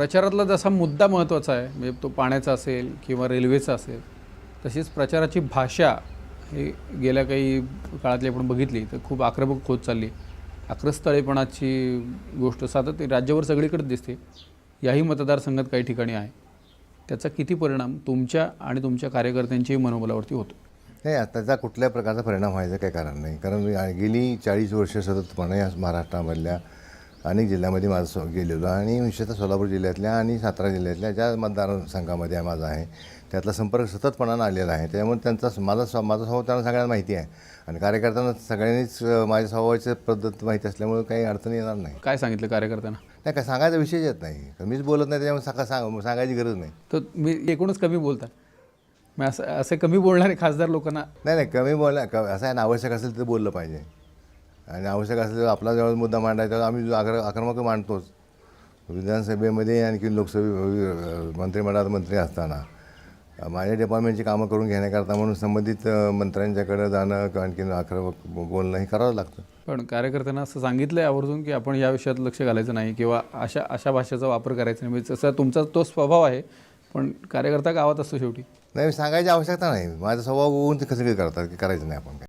प्रचारातला जसा मुद्दा महत्त्वाचा आहे म्हणजे तो पाण्याचा असेल किंवा रेल्वेचा असेल तशीच प्रचाराची भाषा हे गेल्या काही काळातली आपण बघितली तर खूप आक्रमक होत चालली आक्रस्थळेपणाची गोष्ट सातत्य राज्यावर सगळीकडे दिसते. याही मतदारसंघात काही ठिकाणी आहे. त्याचा किती परिणाम तुमच्या आणि तुमच्या कार्यकर्त्यांच्याही मनोबलावरती होतो? नाही त्याचा कुठल्याही प्रकारचा परिणाम व्हायचं काही कारण नाही. कारण गेली चाळीस वर्ष सततपणे या महाराष्ट्रामधल्या अनेक जिल्ह्यामध्ये माझं सो गेलेलो आणि विशेषतः सोलापूर जिल्ह्यातल्या आणि सातारा जिल्ह्यातल्या ज्या मतदारसंघामध्ये माझा आहे त्यातला संपर्क सततपणानं आलेला आहे. त्यामुळे त्यांचा माझा स्व माझा स्वभाव त्यांना सगळ्यांना माहिती आहे. आणि कार्यकर्त्यांना सगळ्यांनीच माझ्या स्वभावाची पद्धत माहिती असल्यामुळे काही अडचण येणार नाही. काय सांगितलं कार्यकर्त्यांना? नाही काय सांगायचा विषयच येत नाही. मीच बोलत नाही त्यामुळे सका सांग सांगायची गरज नाही. तर मी एकूणच कमी बोलता मग असं असे कमी बोलणारे खासदार लोकांना नाही नाही कमी बोलला क असं आहे ना आवश्यक असेल तर बोललं पाहिजे. आणि आवश्यक असेल तर आपला जेव्हा मुद्दा मांडायचा आम्ही जो आग्र आक्रमक मांडतोच. विधानसभेमध्ये आणखी लोकसभे मंत्रिमंडळात मंत्री असताना माझ्या डिपार्टमेंटची कामं करून घेण्याकरता म्हणून संबंधित मंत्र्यांच्याकडे जाणं आणखी आक्रमक बोलणं हे करावं लागतं. पण कार्यकर्त्यांना असं सांगितलं आहे आवर्जून की आपण या विषयात लक्ष घालायचं नाही किंवा अशा अशा भाषेचा वापर करायचा नाही. म्हणजे जसा तुमचा तो स्वभाव आहे पण कार्यकर्ता गावात असतो शेवटी. नाही सांगायची आवश्यकता नाही. माझा स्वभाव होऊन ते कसं काही करतात की करायचं नाही आपण